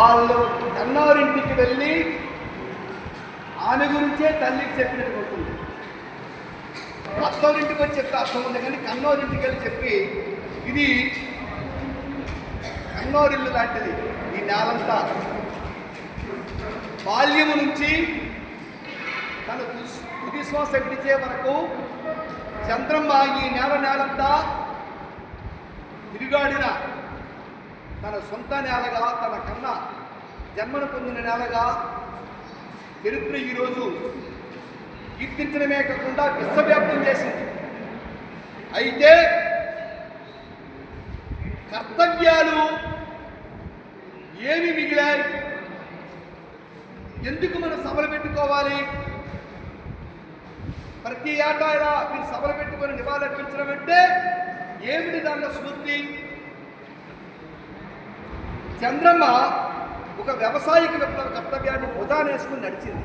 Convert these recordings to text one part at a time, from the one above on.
వాళ్ళు అన్నారింటికి వెళ్ళి ఆమె గురించే తల్లికి చెప్పినట్టు ఉంటుంది అత్తోరింటికి వచ్చి చెప్తే అర్థం ఉంది కానీ కన్నోరింటికి వెళ్ళి చెప్పి ఇది కన్నోరిల్లు లాంటిది ఈ నేలంతా. బాల్యము నుంచి తన తుది శ్వాస విడిచే వరకు చంద్రమ్మ ఈ నేల నేలంతా తిరుగాడిన తన సొంత నేలగా తన కన్న జన్మను పొందిన నేలగా చరిత్ర ఈరోజు కీర్తించడమే కాకుండా విశ్వవ్యాప్తం చేసింది. అయితే కర్తవ్యాలు ఏమి మిగిలాయి. ఎందుకు మనం సభలు పెట్టుకోవాలి? ప్రతి ఏటా ఇలా మీరు సభలు పెట్టుకొని నివాళులర్పించడం అంటే ఏమిటి దాంట్లో స్మృతి చంద్రమ్మ ఒక వ్యవసాయక విప్లవ కర్తవ్యాన్ని ప్రధానేసుకుని నడిచింది.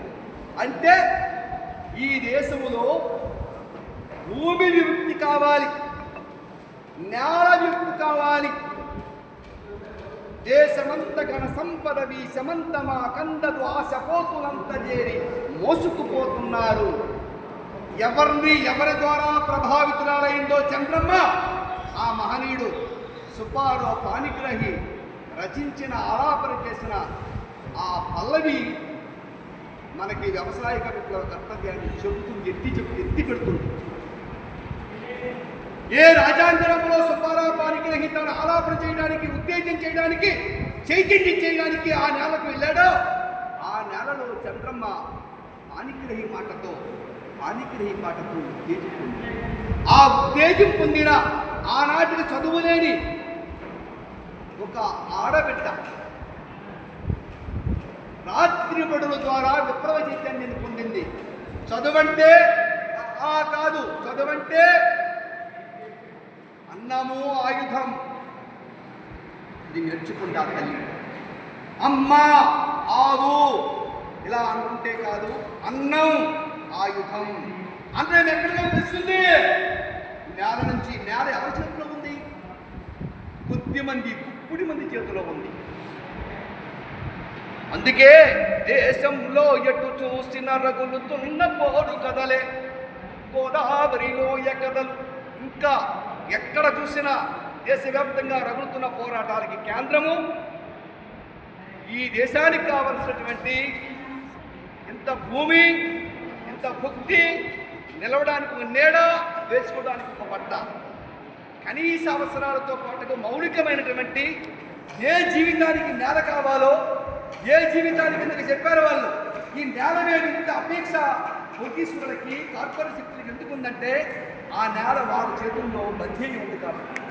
అంటే ఈ దేశములో భూమి విముక్తి కావాలి నేల విముక్తి కావాలి. దేశమంత గణ సంపద వీసమంతమా కందదు ఆశ చేరి మోసుకుపోతున్నారు. ఎవరిని ఎవరి ద్వారా ప్రభావితురాలైందో చంద్రమ్మ? ఆ మహనీయుడు సుపారో పానిగ్రహి రచించిన ఆలాపన చేసిన ఆ పల్లవి మనకి వ్యవసాయక విప్లవ కర్తవ్యాన్ని చెబుతుంది ఎత్తి చెప్పి ఎత్తి పెడుతుంది. ఏ రాజాంతరంలో సుబ్బారావు పానిగ్రహి తన ఆలాపన చేయడానికి ఉత్తేజం చేయడానికి చైతన్యం చేయడానికి ఆ నేలకు వెళ్ళాడో ఆ నేలలో చంద్రమ్మ పానిగ్రహి మాటతో పానిగ్రహి మాటతో ఉత్తేజం ఆ ఉత్తేజం పొందిన ఆనాటికి చదువులేని ఒక ఆడబిడ్డ రాత్రి బడుల ద్వారా విప్లవ చైతన్యాన్ని పొందింది. చదువంటే ఆ కాదు చదువంటే అన్నము ఆయుధం. ఇది నేర్చుకుంటా తల్లి. అమ్మ ఆవు ఇలా అనుకుంటే కాదు అన్నం ఆయుధం. అన్నం ఎక్కడ కనిపిస్తుంది నేల నుంచి నేల ఎవరి చేతిలో ఉంది? కొద్ది మంది కుప్పుడి మంది చేతిలో ఉంది. అందుకే దేశంలో ఎటు చూసిన రగులుతున్న పోరు కథలే గోదావరిలోయ కథలు ఇంకా ఎక్కడ చూసినా దేశవ్యాప్తంగా రగులుతున్న పోరాటాలకి కేంద్రము. ఈ దేశానికి కావలసినటువంటి ఇంత భూమి ఇంత భక్తి నిలవడానికి నేడా నీడ వేసుకోవడానికి ఒక పట్ట కనీస అవసరాలతో పాటుగా మౌలికమైనటువంటి ఏ జీవితానికి నేల కావాలో ఏ జీవితానికి ఇందుకు చెప్పారు వాళ్ళు? ఈ నేల మీద ఇంత అపేక్ష కోటీశ్వరులకి కార్పొరేట్ శక్తులకి ఎందుకు ఉందంటే ఆ నేల వాళ్ళ చేతుల్లో మధ్య ఉంది కాబట్టి.